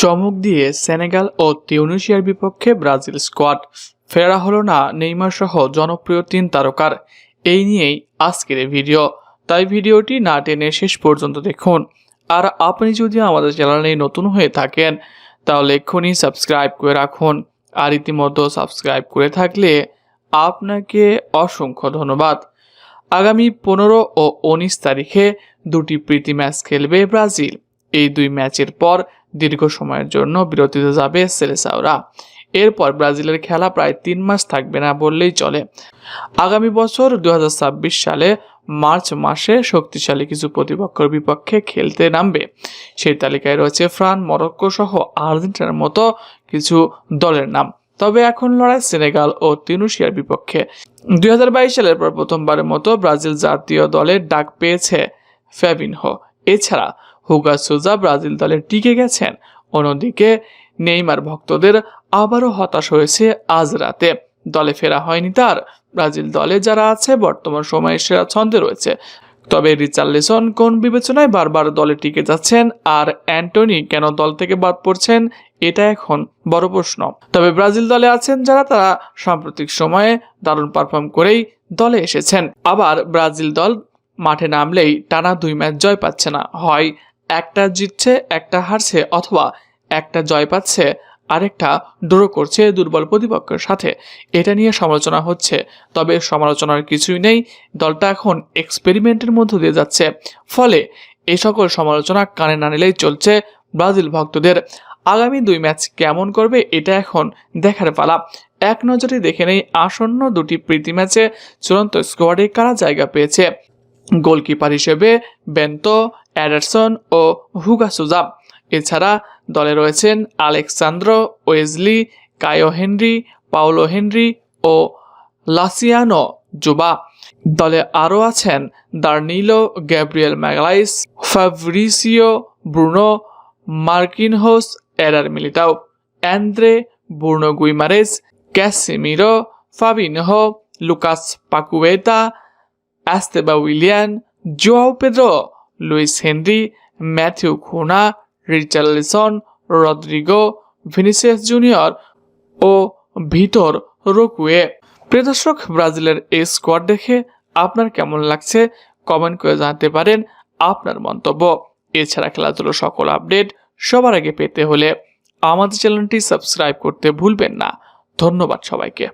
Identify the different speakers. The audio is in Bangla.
Speaker 1: চমক দিয়ে সেনেগাল ও তিউনিশিয়ার বিপক্ষে ব্রাজিল স্কোয়াড। ফেরা হলো না নেইমার সহ জনপ্রিয় তিন তারকার। এই নিয়েই আজকের ভিডিও। তাই ভিডিওটি না টেনে শেষ পর্যন্ত দেখুন। আর আপনি যদি আমাদের চ্যানেলে নতুন হয়ে থাকেন, তাহলে এক্ষুনি সাবস্ক্রাইব করে রাখুন। আর ইতিমধ্যে সাবস্ক্রাইব করে থাকলে আপনাকে অসংখ্য ধন্যবাদ। আগামী পনেরো ও উনিশ তারিখে দুটি প্রীতি ম্যাচ খেলবে ব্রাজিল। এই দুই ম্যাচের পর দীর্ঘ সময়ের জন্য বিরতিতে যাবে সেলেসাওরা। এরপর ব্রাজিলের খেলা প্রায় তিন মাস থাকবে না বললেই চলে। আগামী বছর দু হাজার ছাব্বিশ সালে মার্চ মাসে শক্তিশালী কিছু প্রতিপক্ষের বিপক্ষে খেলতে নামবে। সেই তালিকায় রয়েছে ফ্রান, মরক্কো সহ আর্জেন্টিনার মতো কিছু দলের নাম। তবে এখন লড়াই সেনেগাল ও তিনুশিয়ার বিপক্ষে। দুই হাজার বাইশ সালের পর প্রথমবারের মতো ব্রাজিল জাতীয় দলের ডাক পেয়েছে ফ্যাবিনহো। এছাড়া হুগা সুজা ব্রাজিল দলে টিকে গেছেন। অন্যদিকে নেইমার ভক্তদের আবারও হতাশ হয়েছে আজ রাতে। দলে ফেরা হয়নি তার। ব্রাজিল দলে যারা আছে, বর্তমান সময়ে সেরা ছন্দে রয়েছে। তবে রিচার্লিসন কোন বিবেচনায় বারবার দলে টিকে যাচ্ছেন আর অ্যান্টনি কেন দল থেকে বাদ পড়ছেন, এটা এখন বড় প্রশ্ন। তবে ব্রাজিল দলে আছেন যারা, তারা সাম্প্রতিক সময়ে দারুণ পারফর্ম করেই দলে এসেছেন। আবার ব্রাজিল দল মাঠে নামলেই টানা দুই ম্যাচ জয় পাচ্ছে না। হয় একটা জিতছে, একটা হারছে অথবা একটা জয় পাচ্ছে, আরেকটা ড্র করছে দুর্বল প্রতিপক্ষের সাথে। এটা নিয়ে সমালোচনা হচ্ছে, তবে সমালোচনার কিছুই নেই। দলটা এখন এক্সপেরিমেন্টের মধ্য দিয়ে যাচ্ছে। ফলে এই সকল সমালোচনা কানে না নিলেই চলছে ব্রাজিল ভক্তদের। আগামী দুই ম্যাচ কেমন করবে এটা এখন দেখার পালা। এক নজরে দেখে নেই আসন্ন দুটি প্রীতি ম্যাচে চূড়ান্ত স্কোয়াডে কারা জায়গা পেয়েছে। গোলকিপার হিসেবে বেন্তো, অ্যাডারসন ও হুগা সুজা। এছাড়া দলে রয়েছেন Alex Sandro, Wesley, Caio Henrique, Paulo Henrique ও লাসিয়ানো জুবা। দলে আরও আছেন Danilo, Gabriel Magalhaes, Fabricio, Bruno, Marquinhos, Eder Militao. Andre, Bruno Guimaraes, Casemiro, Fabinho, Lucas Paqueta অ্যাস্তেবা Willian Joao Pedro Luiz Henrique Matheus Cunha Richarlison Rodrygo Vinicius Junior ও ভিতর রোকুয়ে। প্রিয় দর্শক, ব্রাজিলের এই স্কোয়াড দেখে আপনার কেমন লাগছে? কমেন্ট করে জানাতে পারেন আপনার মন্তব্য। এছাড়া খেলাধুলো সকল আপডেট সবার আগে পেতে হলে আমাদের চ্যানেলটি সাবস্ক্রাইব করতে ভুলবেন না। ধন্যবাদ সবাইকে।